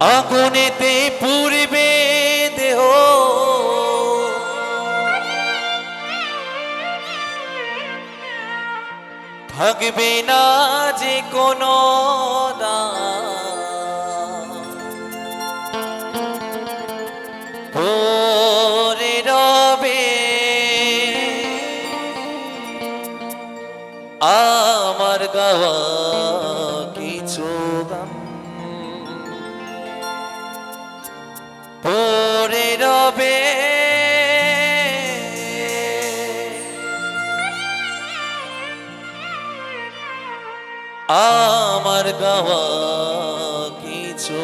আগুনেতে পূর্বে দেহ থাকবে না যে কোনো। পরে রবে আমার গাওয়া আমার গাওয়া কিছু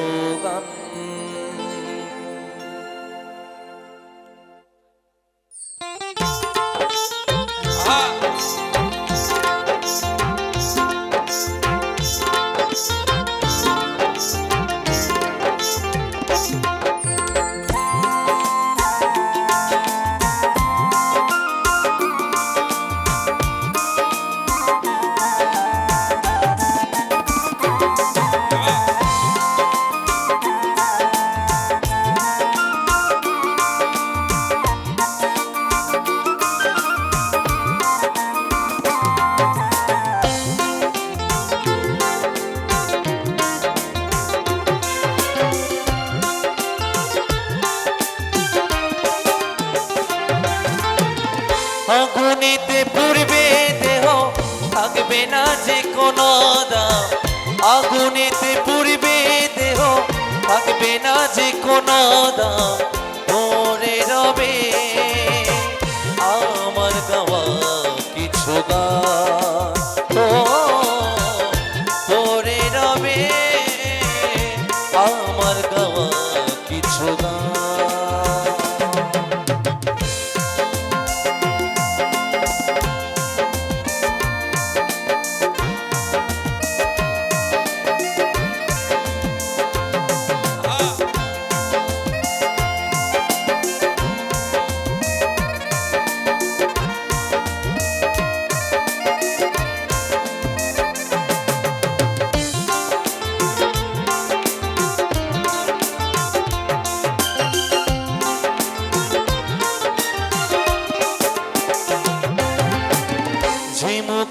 আগুনেতে পূর্বে দেহ থাকবে না যে কোনো দাম। আগুনেতে পূর্বে দেহ থাকবে না যে কোনো দাম। পরে রবে, আমার গাওয়া কিছু গান ও পরে রবে, আমার গাওয়া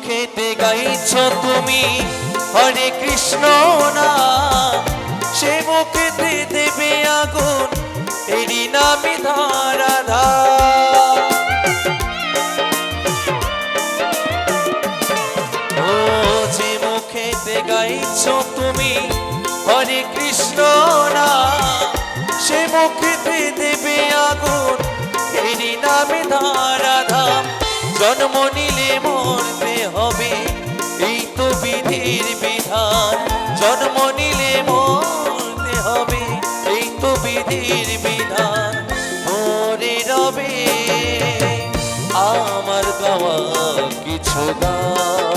মুখেতে গাইছ তুমি? হরে কৃষ্ণ না, সে মুখেতে দেবে আগুন এরি নামি ধারাধা। ও, যে মুখেতে গাইছ তুমি? হরে কৃষ্ণ না, সে মুখেতে দেবে আগুন এরি নামে ধারাধাম। জন্ম নিলে মরতে বিধির বিধান। জন্ম নিলে মরতে হবে, এই তো বিধির বিধান। মরে রবে, আমার গাওয়া কিছু গান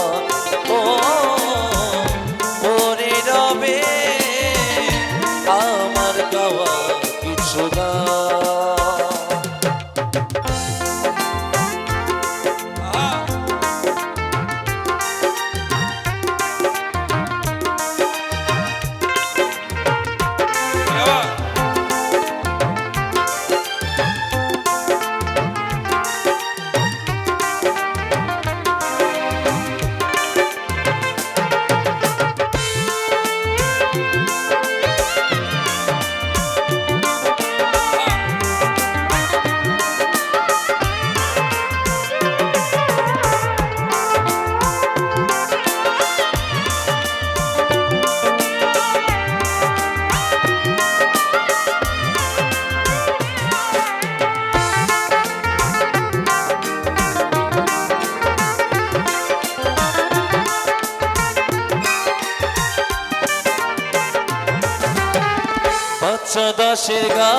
বাচ্চা গা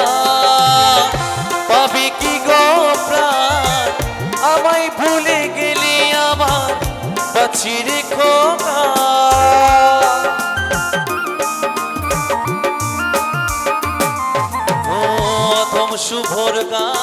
পাবি কি গো প্রাণ? আমায় ভুলে গেলি আমার বাছি রেখো প্রথম শুভর গান।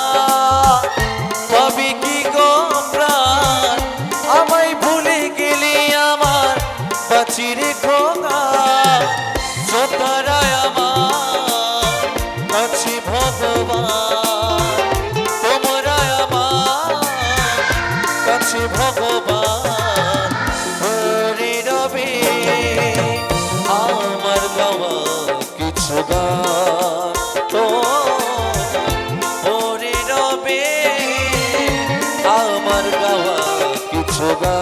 কিছু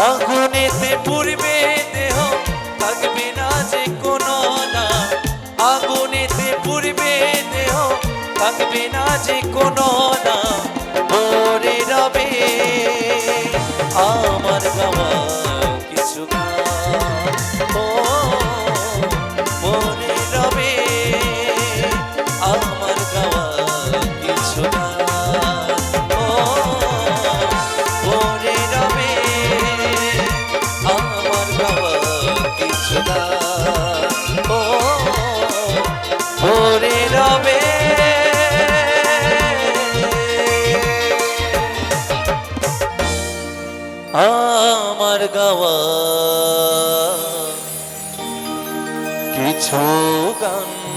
আগুনেতে পুড়বে দেহ, থাকবে না যে কোনো দাম আগুনেতে পুড়বে দেহ, থাকবে না যে কোনো দাম পরে রবে আমার আমার গাওয়া। কিছু গান